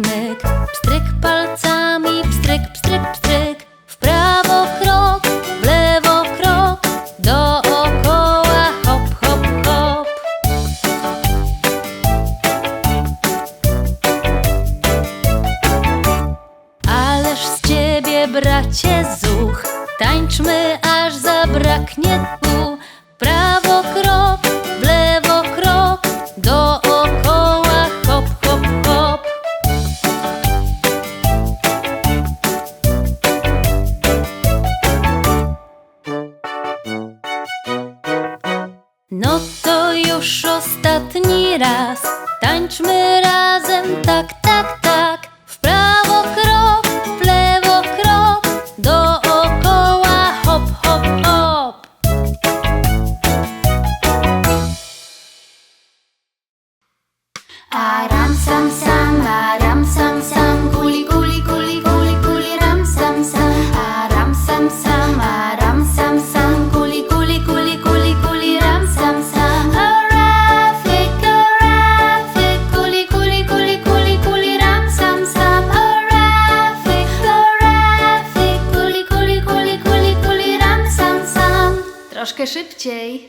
ekmek ostatni raz. Tańczmy razem tak troszkę szybciej.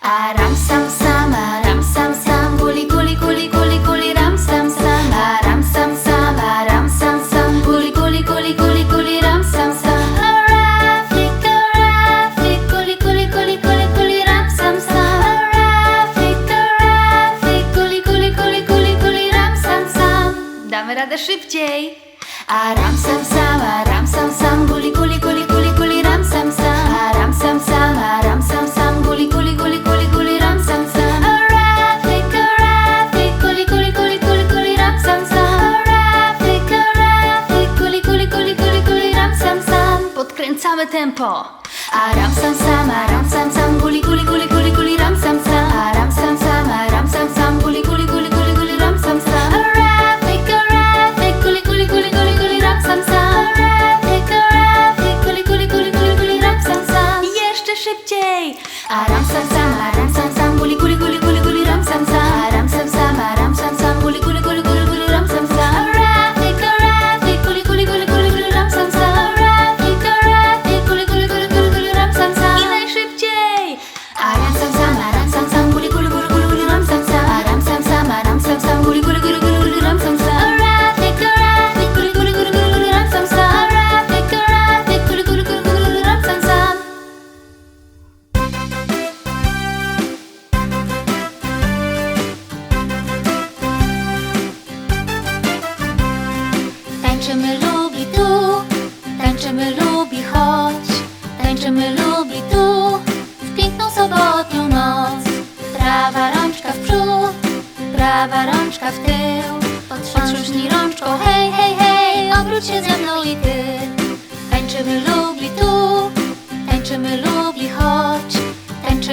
A ram sam sam, ram sam sam, guli guli guli guli guli ram sam sam, a ram sam sam, a ram sam sam, guli guli guli guli guli ram sam sam. Damy radę szybciej. A ram sam sama, ram sam sam, guli guli guli. całe tempo. A ram sam sam, ram sam sam, guli guli guli guli guli, ram sam sam, ram sam sam, ram sam sam, guli guli.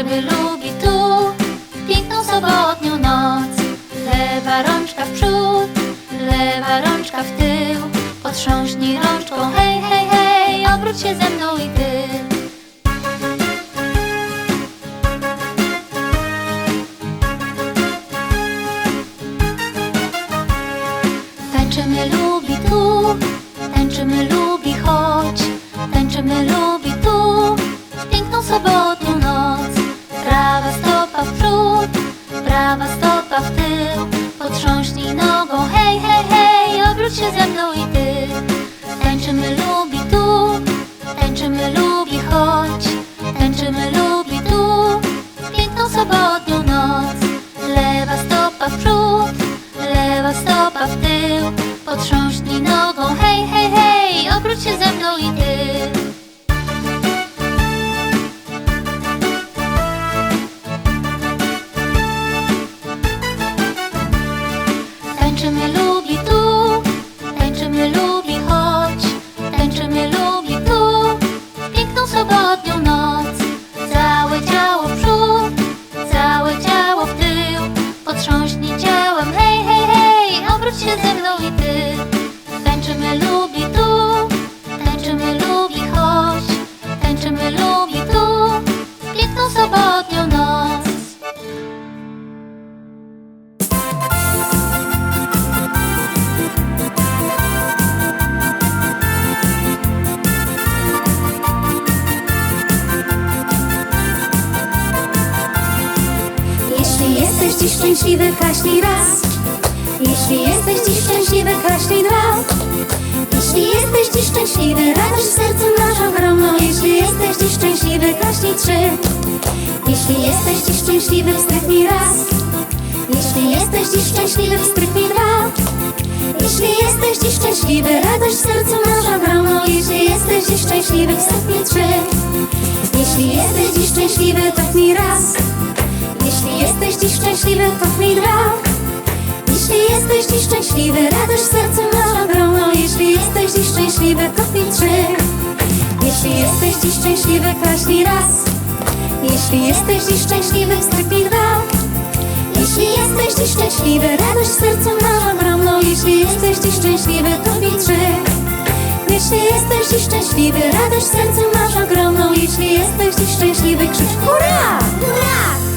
grzyby lubi tu. Piękną sobotnią noc. Lewa rączka w przód Lewa rączka w tył. Potrząśnij rączką Hej, hej, hej Obróć się ze mną i ty. Dziś szczęśliwy, klaśnij raz. Jeśli jesteś dziś szczęśliwy, klaśnij dwa. Jeśli jesteś dziś szczęśliwy, radość w sercu masz ogromną. Jeśli jesteś dziś szczęśliwy, klaśnij trzy. Jeśli jesteś dziś szczęśliwy, wstryknij raz. Jeśli jesteś dziś szczęśliwy, wstryknij dwa. Jeśli jesteś dziś szczęśliwy, radość w sercu masz ogromną. Jeśli jesteś dziś szczęśliwy, wstryknij trzy. Jeśli jesteś dziś szczęśliwy, topnij raz. Jesteś dziś szczęśliwy, pachnij dwa. Jeśli jesteś dziś szczęśliwy, radość w sercu masz ogromną. Jeśli jesteś dziś szczęśliwy, pachnij trzy. Jeśli jesteś dziś szczęśliwy, klaśnij raz. Jeśli jesteś dziś szczęśliwy, wstryknij dwa. Jeśli jesteś dziś szczęśliwy, radość w sercu masz ogromną. Jeśli jesteś dziś szczęśliwy, topnij trzy. Jeśli jesteś dziś szczęśliwy, radość w sercu masz ogromną. Jeśli jesteś dziś szczęśliwy, krzycz hurra! Hurra!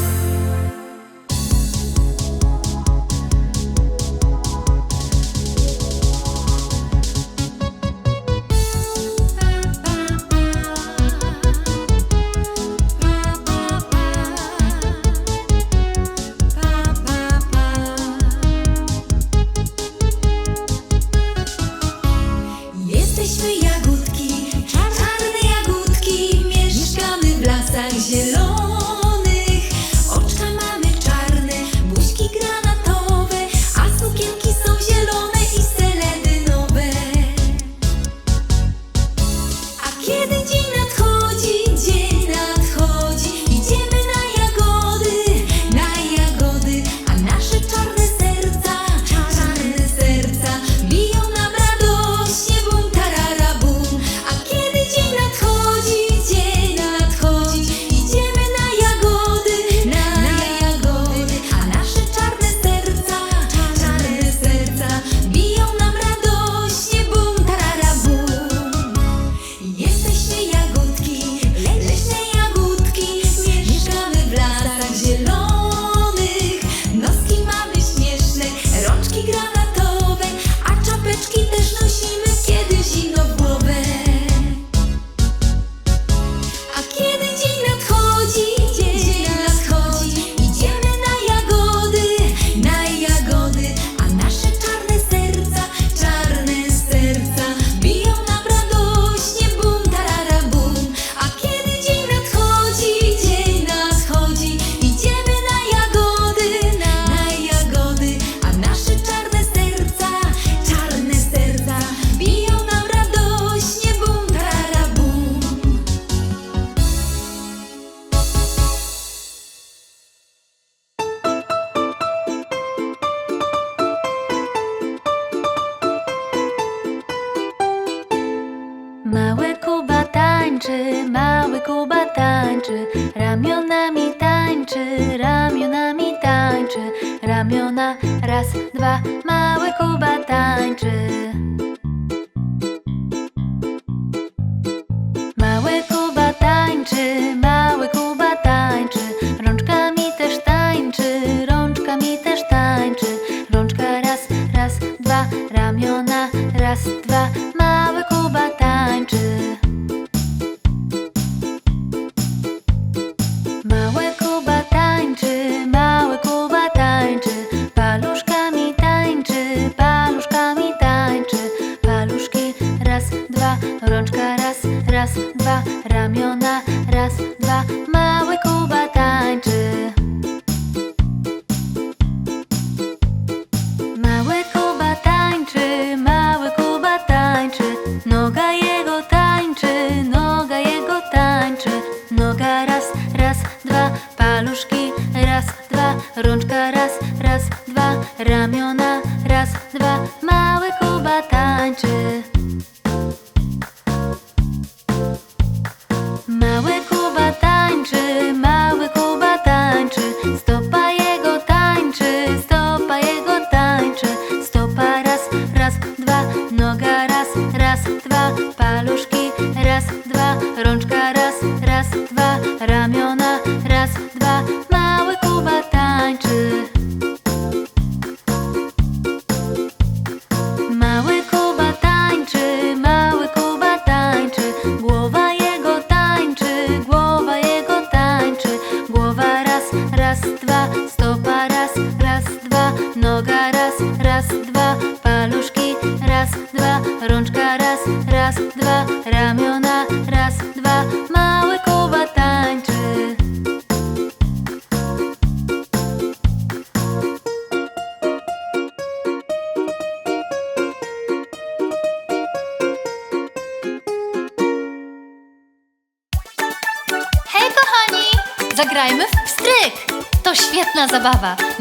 раз, два, рамен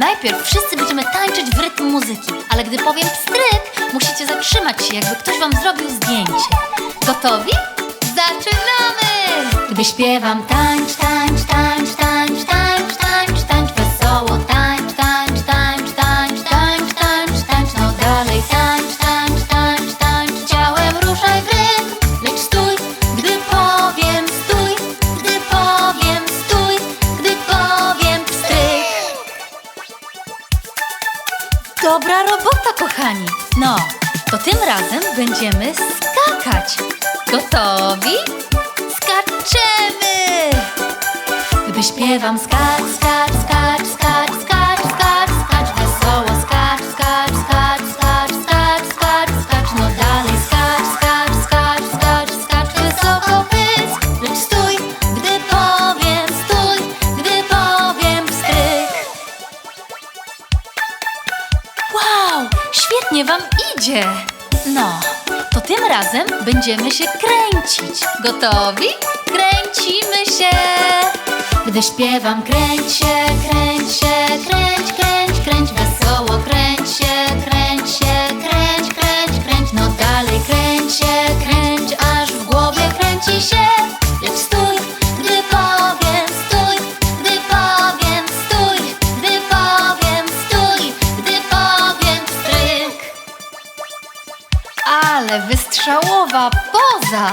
Najpierw wszyscy będziemy tańczyć w rytm muzyki, ale gdy powiem pstryk, musicie zatrzymać się, jakby ktoś wam zrobił zdjęcie. Gotowi? Zaczynamy! Gdy śpiewam tańcz, tańcz, tańcz. To tym razem będziemy skakać. Gotowi? Skaczemy! Gdy śpiewam skacz, skacz, skacz, skacz, skacz, skacz, skacz, wesoło skacz, skacz, skacz, skacz, skacz, skacz, skacz, no dalej skacz, skacz, skacz, skacz, skacz, wysoko pysk, lecz stój, gdy powiem stój, gdy powiem skryk. Wow, świetnie wam no, to tym razem będziemy się kręcić. Gotowi? Kręcimy się! Gdy śpiewam, kręć się, kręć się, kręć strzałowa poza!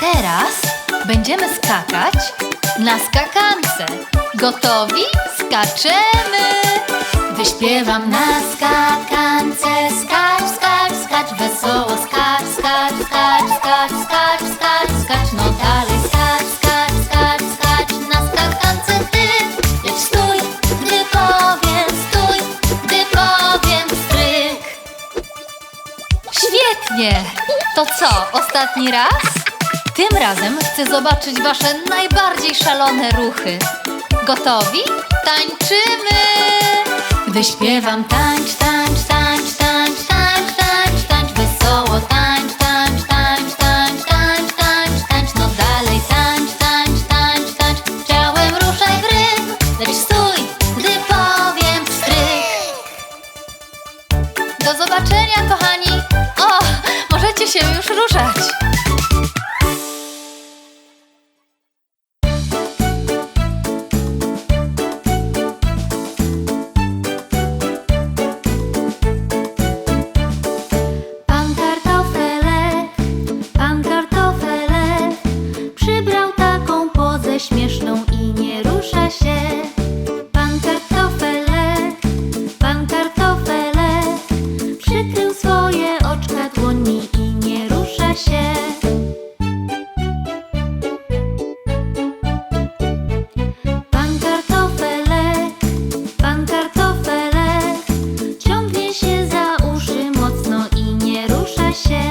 Teraz będziemy skakać na skakance. Gotowi? Skaczemy! Wyśpiewam na skakance. co, ostatni raz? Tym razem chcę zobaczyć wasze najbardziej szalone ruchy. Gotowi? Tańczymy! Gdy śpiewam tańcz, tańcz. się już ruszę.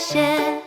谢。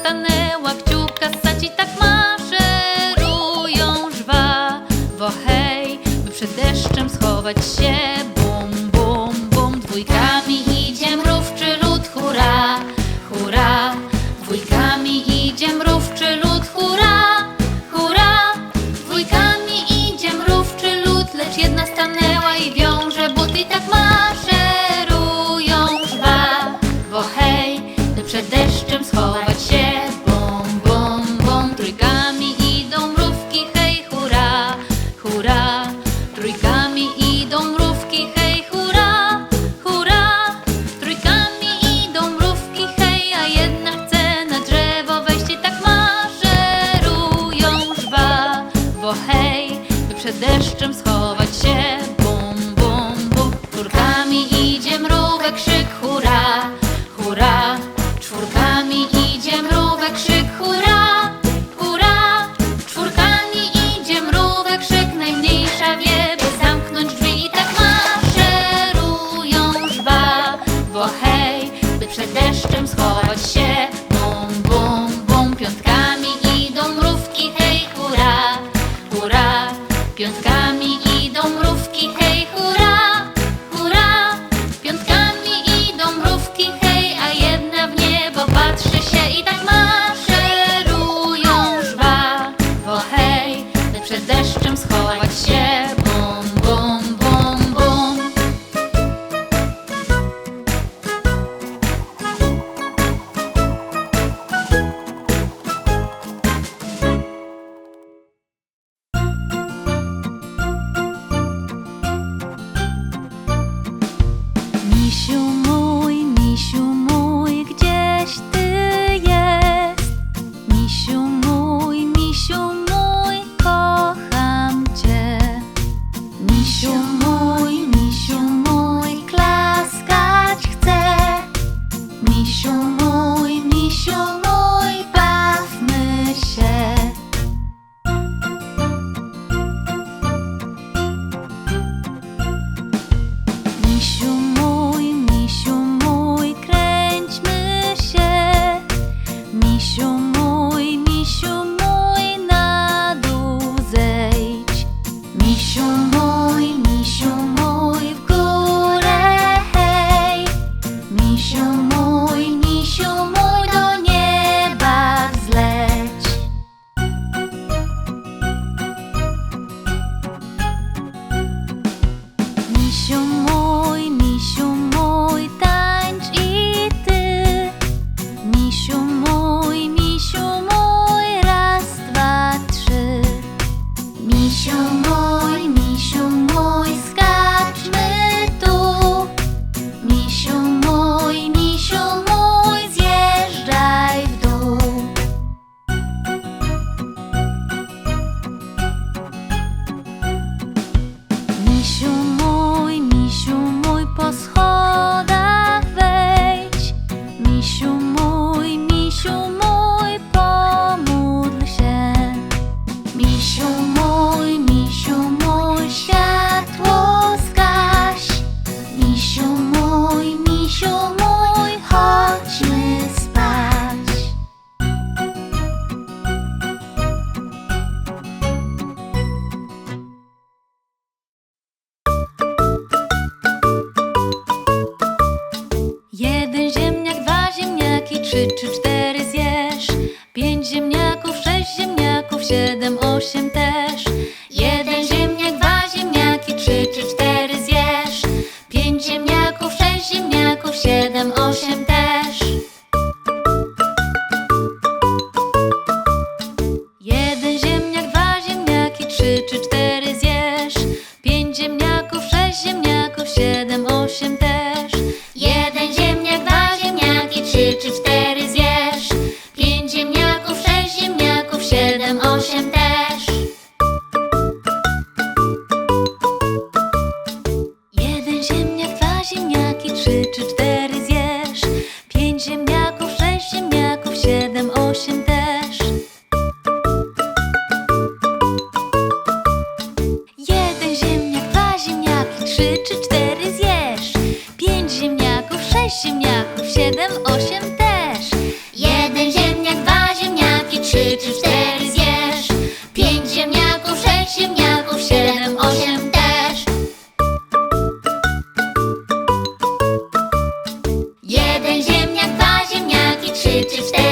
станева. misio mój, misio mój. just stay.